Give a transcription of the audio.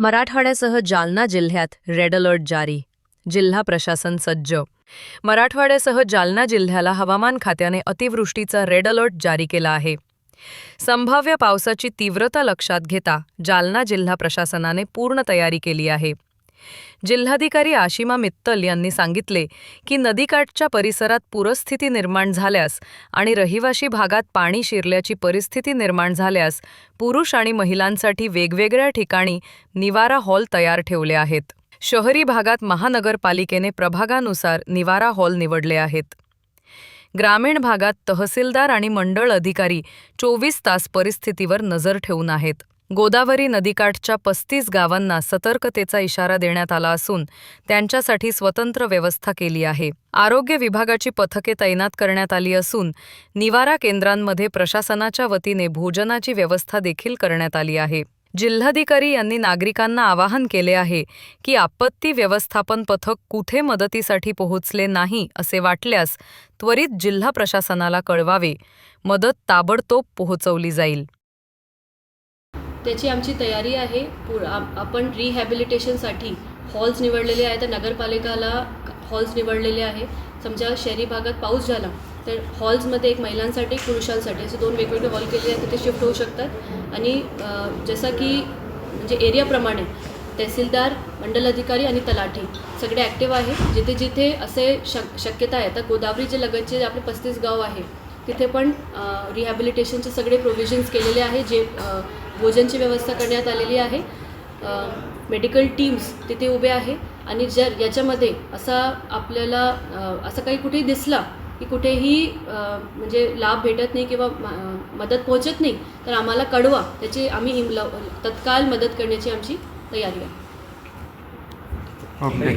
मराठवाड्यासह जालना जिल्ह्यात red alert जारी. जिल्हा प्रशासन सज्ज. मराठवाड्यासह जालना जिल्ह्याला हवामान खात्याने अतिवृष्टीचा रेड अलर्ट जारी केला आहे. संभाव्य पावसाची तीव्रता लक्षात घेता जालना जिल्हा प्रशासनाने पूर्ण तयारी केली आहे. जिल्हाधिकारी आशिमा मित्तल यांनी सांगितले की नदीकाठच्या परिसरात पूरस्थिती निर्माण झाल्यास आणि रहिवाशी भागात पाणी शिरल्याची परिस्थिती निर्माण झाल्यास पुरुष आणि महिलांसाठी वेगवेगळ्या ठिकाणी निवारा हॉल तयार ठेवले आहेत. शहरी भागात महानगरपालिकेने प्रभागानुसार निवारा हॉल निवडले आहेत. ग्रामीण भागात तहसीलदार आणि मंडळ अधिकारी चोवीस तास परिस्थितीवर नजर ठेवून आहेत. गोदावरी नदीकाठच्या पस्तीस गावांना सतर्कतेचा इशारा देण्यात आला असून त्यांच्यासाठी स्वतंत्र व्यवस्था केली आहे. आरोग्य विभागाची पथके तैनात करण्यात आली असून निवारा केंद्रांमध्ये प्रशासनाच्या वतीने भोजनाची व्यवस्था देखील करण्यात आली आहे. जिल्हाधिकारी यांनी नागरिकांना आवाहन केले आहे की आपत्ती व्यवस्थापन पथक कुठे मदतीसाठी पोहोचले नाही असे वाटल्यास त्वरित जिल्हा प्रशासनाला कळवावे. मदत ताबडतोब पोहोचवली जाईल. त्याची आमची तयारी आहे. पु आप- आपण रिहॅबिलिटेशनसाठी हॉल्स निवडलेले आहेत. तर नगरपालिकाला हॉल्स निवडलेले आहे. समजा शहरी भागात पाऊस झाला तर हॉल्समध्ये एक महिलांसाठी पुरुषांसाठी असे दोन वेगवेगळे हॉल केले आहेत. तिथे शिफ्ट होऊ शकतात. आणि जसं की म्हणजे एरियाप्रमाणे तहसीलदार मंडल अधिकारी आणि तलाठी सगळे ॲक्टिव्ह आहे जिथे जिथे असे शक शक्यता आहे. तर गोदावरी जे लगतचे जे आपले पस्तीस गाव आहे तिथे पण रिहॅबिलिटेशनचे सगळे प्रोव्हिजन्स केलेले आहे जे भोजनची व्यवस्था करण्यात आलेली आहे. मेडिकल टीम्स तिथे उभे आहे आणि जर याच्यामध्ये असा आपल्याला असं काही कुठेही दिसला की कुठेही म्हणजे लाभ भेटत नाही किंवा मदत पोहोचत नाही तर आम्हाला कळवा. त्याची आम्ही तत्काळ मदत करण्याची आमची तयारी आहे. ओके